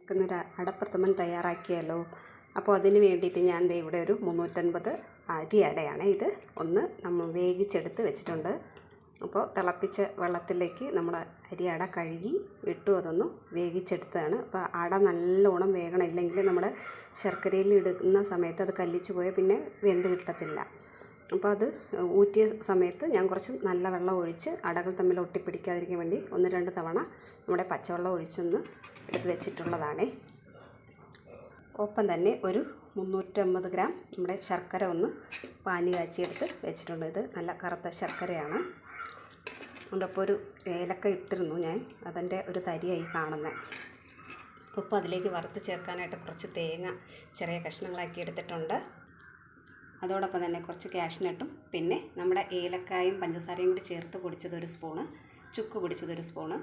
വെക്കുന്നൊരു അടപ്രഥമൻ തയ്യാറാക്കിയാലോ അപ്പോൾ അതിന് വേണ്ടിയിട്ട് ഞാൻ ഇവിടെ ഒരു മുന്നൂറ്റൻപത് അരി അടയാണ് ഇത്. ഒന്ന് നമ്മൾ വേവിച്ചെടുത്ത് വെച്ചിട്ടുണ്ട്. അപ്പോൾ തിളപ്പിച്ച വെള്ളത്തിലേക്ക് നമ്മൾ അരി അട കഴുകി ഇട്ടു. അതൊന്ന് വേവിച്ചെടുത്തതാണ്. അപ്പോൾ അട നല്ലോണം വേകണം. ഇല്ലെങ്കിൽ നമ്മൾ ശർക്കരയിൽ ഇടുന്ന സമയത്ത് അത് കല്ലിച്ചു പോയാൽ പിന്നെ വെന്ത് കിട്ടത്തില്ല. അപ്പോൾ അത് ഊറ്റിയ സമയത്ത് ഞാൻ കുറച്ച് നല്ല വെള്ളം ഒഴിച്ച് അടകൾ തമ്മിൽ ഒട്ടിപ്പിടിക്കാതിരിക്കാൻ വേണ്ടി ഒന്ന് രണ്ട് തവണ നമ്മുടെ പച്ചവെള്ളം ഒഴിച്ചൊന്ന് എടുത്ത് വെച്ചിട്ടുള്ളതാണ്. ഒപ്പം തന്നെ ഒരു മുന്നൂറ്റമ്പത് ഗ്രാം നമ്മുടെ ശർക്കര ഒന്ന് പാനി കാച്ചിയെടുത്ത് വെച്ചിട്ടുണ്ട്. ഇത് നല്ല കറുത്ത ശർക്കരയാണ്. അതുകൊണ്ടപ്പോൾ ഒരു ഏലക്ക ഇട്ടിരുന്നു ഞാൻ. അതിന്റെ ഒരു തരിയായി കാണുന്നത് ഒപ്പം അതിലേക്ക് വറുത്ത് ചേർക്കാനായിട്ട് കുറച്ച് തേങ്ങ ചെറിയ കഷ്ണങ്ങളാക്കി എടുത്തിട്ടുണ്ട്. അതോടൊപ്പം തന്നെ കുറച്ച് കാഷ്നട്ടും പിന്നെ നമ്മുടെ ഏലക്കായും പഞ്ചസാരയും കൂടി ചേർത്ത് പൊടിച്ചത് ഒരു സ്പൂണ് ചുക്ക് പൊടിച്ചത് ഒരു സ്പൂണ്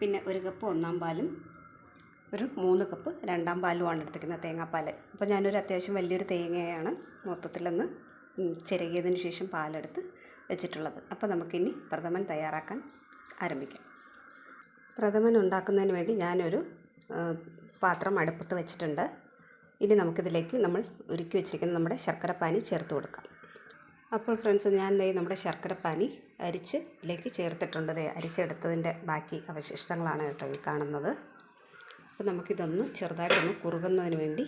പിന്നെ ഒരു കപ്പ് ഒന്നാം പാലും ഒരു മൂന്ന് കപ്പ് രണ്ടാം പാലുമാണ് എടുത്തിരിക്കുന്നത് തേങ്ങാപ്പാൽ അപ്പോൾ ഞാനൊരു അത്യാവശ്യം വലിയൊരു തേങ്ങയാണ് മൊത്തത്തിലൊന്ന് ചിരകിയതിന് ശേഷം പാലെടുത്ത് വെച്ചിട്ടുള്ളത്. അപ്പോൾ നമുക്കിനി പ്രഥമൻ തയ്യാറാക്കാൻ ആരംഭിക്കാം. പ്രഥമൻ ഉണ്ടാക്കുന്നതിന് വേണ്ടി ഞാനൊരു പാത്രം അടുപ്പത്ത് വെച്ചിട്ടുണ്ട്. ഇനി നമുക്കിതിലേക്ക് നമ്മൾ ഒരുക്കി വെച്ചിരിക്കുന്ന നമ്മുടെ ശർക്കരപ്പാനി ചേർത്ത് കൊടുക്കാം. അപ്പോൾ ഫ്രണ്ട്സ് ഞാൻ ദേ നമ്മുടെ ശർക്കരപ്പാനി അരിച്ച് ഇതിലേക്ക് ചേർത്തിട്ടുണ്ട്. ദേ അരിച്ചെടുത്തതിന്റെ ബാക്കി അവശിഷ്ടങ്ങളാണ് കേട്ടോ ഈ കാണുന്നത്. അപ്പോൾ നമുക്കിതൊന്ന് ചെറുതായിട്ടൊന്ന് കുറുകുന്നതിന് വേണ്ടി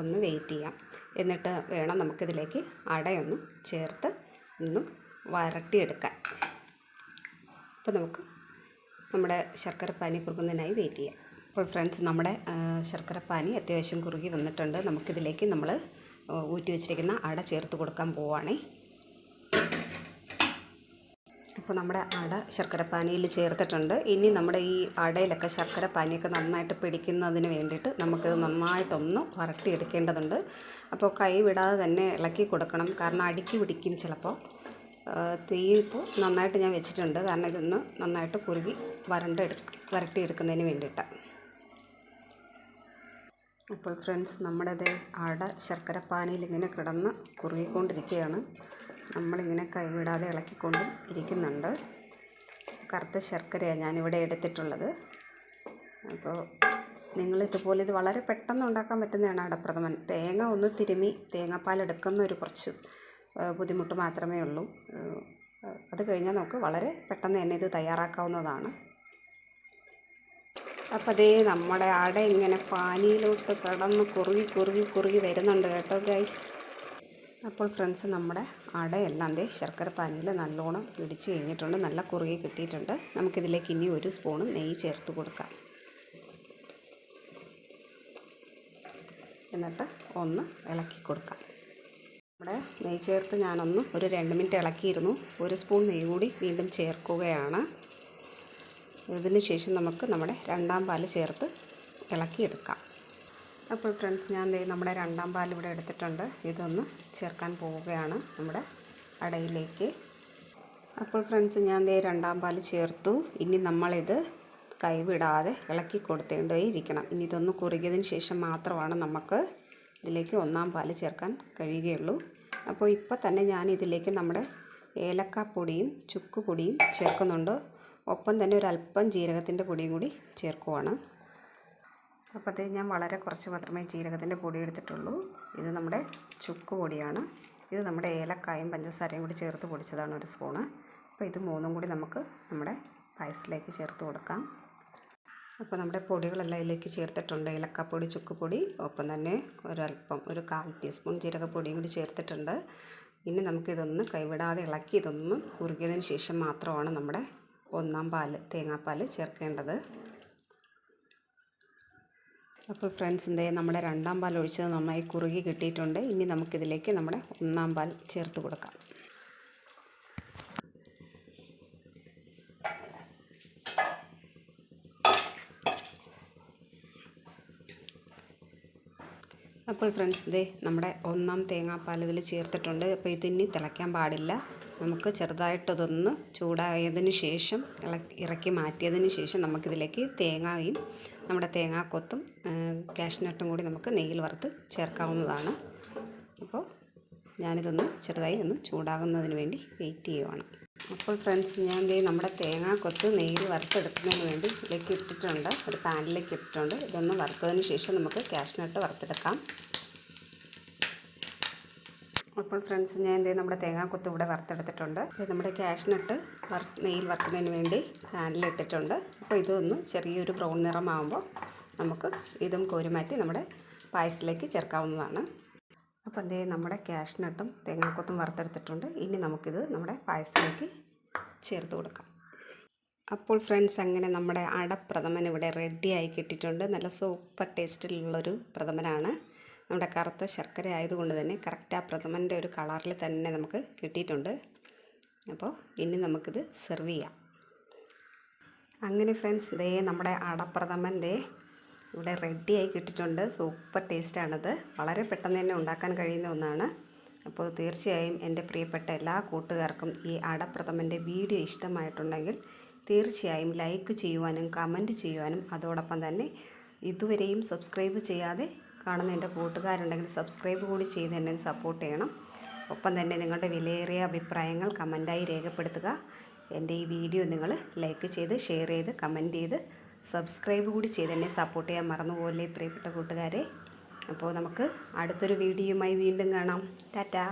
ഒന്ന് വെയിറ്റ് ചെയ്യാം. എന്നിട്ട് വേണം നമുക്കിതിലേക്ക് അടയൊന്നും ചേർത്ത് ഒന്നും വരട്ടിയെടുക്കാൻ. അപ്പോൾ നമുക്ക് നമ്മുടെ ശർക്കരപ്പാനി കുറുകുന്നതിനായി വെയിറ്റ് ചെയ്യാം. അപ്പോൾ ഫ്രണ്ട്സ് നമ്മുടെ ശർക്കരപ്പാനി അത്യാവശ്യം കുറുകി വന്നിട്ടുണ്ട്. നമുക്കിതിലേക്ക് നമ്മൾ ഊറ്റി വെച്ചിരിക്കുന്ന അട ചേർത്ത് കൊടുക്കാൻ പോവുകയാണേ അപ്പോൾ നമ്മുടെ അട ശർക്കരപ്പാനിയിൽ ചേർത്തിട്ടുണ്ട്. ഇനി നമ്മുടെ ഈ അടയിലൊക്കെ ശർക്കരപ്പാനിയൊക്കെ നന്നായിട്ട് പിടിക്കുന്നതിന് വേണ്ടിയിട്ട് നമുക്കിത് നന്നായിട്ടൊന്ന് വരട്ടിയെടുക്കേണ്ടതുണ്ട്. അപ്പോൾ കൈ വിടാതെ തന്നെ ഇളക്കി കൊടുക്കണം. കാരണം അടുക്കി പിടിക്കും ചിലപ്പോൾ. തീ ഇപ്പോൾ നന്നായിട്ട് ഞാൻ വെച്ചിട്ടുണ്ട്. കാരണം ഇതൊന്ന് നന്നായിട്ട് കുറുകി വരണ്ടെടുക്ക വരട്ടിയെടുക്കുന്നതിന് വേണ്ടിയിട്ട്. അപ്പോൾ ഫ്രണ്ട്സ് നമ്മുടേത് അട ശർക്കര ശർക്കരപ്പാനിയിൽ ഇങ്ങനെ കിടന്ന് കുറുകിക്കൊണ്ടിരിക്കുകയാണ്. നമ്മളിങ്ങനെ കൈവിടാതെ ഇളക്കിക്കൊണ്ടും ഇരിക്കുന്നുണ്ട്. കറുത്ത ശർക്കരയാണ് ഞാനിവിടെ എടുത്തിട്ടുള്ളത്. അപ്പോൾ നിങ്ങൾ ഇതുപോലെ ഇത് വളരെ പെട്ടെന്ന് ഉണ്ടാക്കാൻ പറ്റുന്നതാണ് അടപ്രഥമൻ തേങ്ങ ഒന്ന് തിരുമി തേങ്ങാപ്പാൽ എടുക്കുന്ന ഒരു കുറച്ച് ബുദ്ധിമുട്ട് മാത്രമേ ഉള്ളൂ. അത് കഴിഞ്ഞാൽ നമുക്ക് വളരെ പെട്ടെന്ന് തന്നെ ഇത് തയ്യാറാക്കാവുന്നതാണ്. അപ്പോൾ അതേ നമ്മുടെ അട ഇങ്ങനെ പാനിയിലോട്ട് കിടന്ന് കുറുകി കുറുകി കുറുകി വരുന്നുണ്ട് കേട്ടോ ഗൈസ് അപ്പോൾ ഫ്രണ്ട്സ് നമ്മുടെ അടയെല്ലാം ദേ ശർക്കര പാനിയിൽ നല്ലോണം പിടിച്ച് കഴിഞ്ഞിട്ടുണ്ട്. നല്ല കുറുകി കിട്ടിയിട്ടുണ്ട്. നമുക്കിതിലേക്ക് ഇനി ഒരു സ്പൂണും നെയ്യ് ചേർത്ത് കൊടുക്കാം. എന്നിട്ട് ഒന്ന് ഇളക്കി കൊടുക്കാം. നമ്മുടെ നെയ്യ് ചേർത്ത് ഞാനൊന്ന് ഒരു രണ്ട് മിനിറ്റ് ഇളക്കിയിരുന്നു. ഒരു സ്പൂൺ നെയ്യ് കൂടി വീണ്ടും ചേർക്കുകയാണ്. ഇതിന് ശേഷം നമുക്ക് നമ്മുടെ രണ്ടാം പാൽ ചേർത്ത് ഇളക്കിയെടുക്കാം. അപ്പോൾ ഫ്രണ്ട്സ് ഞാൻ നമ്മുടെ രണ്ടാം പാൽ ഇവിടെ എടുത്തിട്ടുണ്ട്. ഇതൊന്ന് ചേർക്കാൻ പോവുകയാണ് നമ്മുടെ അടയിലേക്ക്. അപ്പോൾ ഫ്രണ്ട്സ് ഞാൻ ദേ രണ്ടാം പാൽ ചേർത്തു. ഇനി നമ്മളിത് കൈവിടാതെ ഇളക്കി കൊടുത്തേണ്ടേ ഇരിക്കണം. ഇനി ഇതൊന്ന് കുറുകിയതിന് ശേഷം മാത്രമാണ് നമുക്ക് ഇതിലേക്ക് ഒന്നാം പാൽ ചേർക്കാൻ കഴിയുകയുള്ളൂ. അപ്പോൾ ഇപ്പോൾ തന്നെ ഞാൻ ഇതിലേക്ക് നമ്മുടെ ഏലക്കാപ്പൊടിയും ചുക്ക് പൊടിയും ചേർക്കുന്നുണ്ട്. ഒപ്പം തന്നെ ഒരു അല്പം ജീരകത്തിന്റെ പൊടിയും കൂടി ചേർക്കുവാണ്. അപ്പോഴത്തേക്ക് ഞാൻ വളരെ കുറച്ച് മാത്രമേ ജീരകത്തിന്റെ പൊടി എടുത്തിട്ടുള്ളൂ. ഇത് നമ്മുടെ ചുക്ക് പൊടിയാണ്. ഇത് നമ്മുടെ ഏലക്കായും പഞ്ചസാരയും കൂടി ചേർത്ത് പൊടിച്ചതാണ് ഒരു സ്പൂണ്. അപ്പോൾ ഇത് മൂന്നും കൂടി നമുക്ക് നമ്മുടെ പായസത്തിലേക്ക് ചേർത്ത് കൊടുക്കാം. അപ്പോൾ നമ്മുടെ പൊടികളെല്ലാം ഇതിലേക്ക് ചേർത്തിട്ടുണ്ട്. ഏലക്കാപ്പൊടി ചുക്കുപൊടി ഒപ്പം തന്നെ ഒരല്പം ഒരു കാൽ ടീസ്പൂൺ ജീരകപ്പൊടിയും കൂടി ചേർത്തിട്ടുണ്ട്. ഇനി നമുക്കിതൊന്ന് കൈവിടാതെ ഇളക്കി ഇതൊന്ന് കുറുകിയതിന് ശേഷം മാത്രമാണ് നമ്മുടെ ഒന്നാം പാൽ തേങ്ങാപ്പാൽ ചേർക്കേണ്ടത്. അപ്പോൾ ഫ്രണ്ട്സ് എന്തേ നമ്മുടെ രണ്ടാം പാൽ ഒഴിച്ചത് നന്നായി കുറുകി കിട്ടിയിട്ടുണ്ട്. ഇനി നമുക്കിതിലേക്ക് നമ്മുടെ ഒന്നാം പാൽ ചേർത്ത് കൊടുക്കാം. അപ്പോൾ ഫ്രണ്ട്സ് ഇതേ നമ്മുടെ ഒന്നാം തേങ്ങാപ്പാൽ ഇതിൽ ചേർത്തിട്ടുണ്ട്. അപ്പോൾ ഇതിനി തിളയ്ക്കാൻ പാടില്ല. നമുക്ക് ചെറുതായിട്ടതൊന്ന് ചൂടായതിന് ശേഷം ഇറക്കി മാറ്റിയതിന് ശേഷം നമുക്കിതിലേക്ക് തേങ്ങയും നമ്മുടെ തേങ്ങാക്കൊത്തും കാഷ്നട്ടും കൂടി നമുക്ക് നെയ്യിൽ വറുത്ത് ചേർക്കാവുന്നതാണ്. അപ്പോൾ ഞാനിതൊന്ന് ചെറുതായി ഒന്ന് ചൂടാകുന്നതിന് വേണ്ടി വെയിറ്റ് ചെയ്യുവാണ്. അപ്പോൾ ഫ്രണ്ട്സ് ഞാൻ ദേ നമ്മുടെ തേങ്ങാ കൊത്ത് നെയ്യിൽ വറുത്തെടുക്കുന്നതിന് വേണ്ടി ഇതിലേക്ക് ഇട്ടിട്ടുണ്ട്. ഒരു പാനിലേക്ക് ഇട്ടിട്ടുണ്ട്. ഇതൊന്ന് വറുത്തതിന് ശേഷം നമുക്ക് കാഷ്നട്ട് വറുത്തെടുക്കാം. അപ്പോൾ ഫ്രണ്ട്സ് ഞാൻ ദേ നമ്മുടെ തേങ്ങാക്കൊത്ത് ഇവിടെ വറുത്തെടുത്തിട്ടുണ്ട്. നമ്മുടെ കാഷ്നട്ട് വറുത്ത് നെയ്യിൽ വറുക്കുന്നതിന് വേണ്ടി പാനിലിട്ടിട്ടുണ്ട്. അപ്പോൾ ഇതൊന്ന് ചെറിയൊരു ബ്രൗൺ നിറമാകുമ്പോൾ നമുക്ക് ഇതും കോരിമാറ്റി നമ്മുടെ പായസത്തിലേക്ക് ചേർക്കാവുന്നതാണ്. അപ്പോൾ എന്തേ നമ്മുടെ ക്യാഷ്നട്ടും തേങ്ങാക്കൊത്തും വറുത്തെടുത്തിട്ടുണ്ട്. ഇനി നമുക്കിത് നമ്മുടെ പായസത്തിലേക്ക് ചേർത്ത് കൊടുക്കാം. അപ്പോൾ ഫ്രണ്ട്സ് അങ്ങനെ നമ്മുടെ അടപ്രഥമൻ ഇവിടെ റെഡിയായി കിട്ടിയിട്ടുണ്ട്. നല്ല സൂപ്പർ ടേസ്റ്റിലുള്ളൊരു പ്രഥമനാണ്. നമ്മുടെ കറുത്ത ശർക്കര ആയതുകൊണ്ട് തന്നെ കറക്റ്റ് ആ പ്രഥമന്റെ ഒരു കളറിൽ തന്നെ നമുക്ക് കിട്ടിയിട്ടുണ്ട്. അപ്പോൾ ഇനി നമുക്കിത് സെർവ് ചെയ്യാം. അങ്ങനെ ഫ്രണ്ട്സ് ദേ നമ്മുടെ അടപ്രഥമൻ ദേ ഇവിടെ റെഡിയായി കിട്ടിയിട്ടുണ്ട്. സൂപ്പർ ടേസ്റ്റാണത് വളരെ പെട്ടെന്ന് തന്നെ ഉണ്ടാക്കാൻ കഴിയുന്ന ഒന്നാണ്. അപ്പോൾ തീർച്ചയായും എന്റെ പ്രിയപ്പെട്ട എല്ലാ കൂട്ടുകാർക്കും ഈ അടപ്രഥമന്റെ വീഡിയോ ഇഷ്ടമായിട്ടുണ്ടെങ്കിൽ തീർച്ചയായും ലൈക്ക് ചെയ്യുവാനും കമന്റ് ചെയ്യുവാനും അതോടൊപ്പം തന്നെ ഇതുവരെയും സബ്സ്ക്രൈബ് ചെയ്യാതെ കാണുന്ന എന്റെ കൂട്ടുകാരുണ്ടെങ്കിൽ സബ്സ്ക്രൈബ് കൂടി ചെയ്ത് എന്നെ സപ്പോർട്ട് ചെയ്യണം. ഒപ്പം തന്നെ നിങ്ങളുടെ വിലയേറിയ അഭിപ്രായങ്ങൾ കമന്റായി രേഖപ്പെടുത്തുക. എന്റെ ഈ വീഡിയോ നിങ്ങൾ ലൈക്ക് ചെയ്ത് ഷെയർ ചെയ്ത് കമന്റ് ചെയ്ത് സബ്സ്ക്രൈബ് കൂടി ചെയ്ത് എന്നെ സപ്പോർട്ട് ചെയ്യാൻ മറന്നുപോലെ പ്രിയപ്പെട്ട കൂട്ടുകാരെ? അപ്പോൾ നമുക്ക് അടുത്തൊരു വീഡിയോയുമായി വീണ്ടും കാണാം. ടാറ്റാ.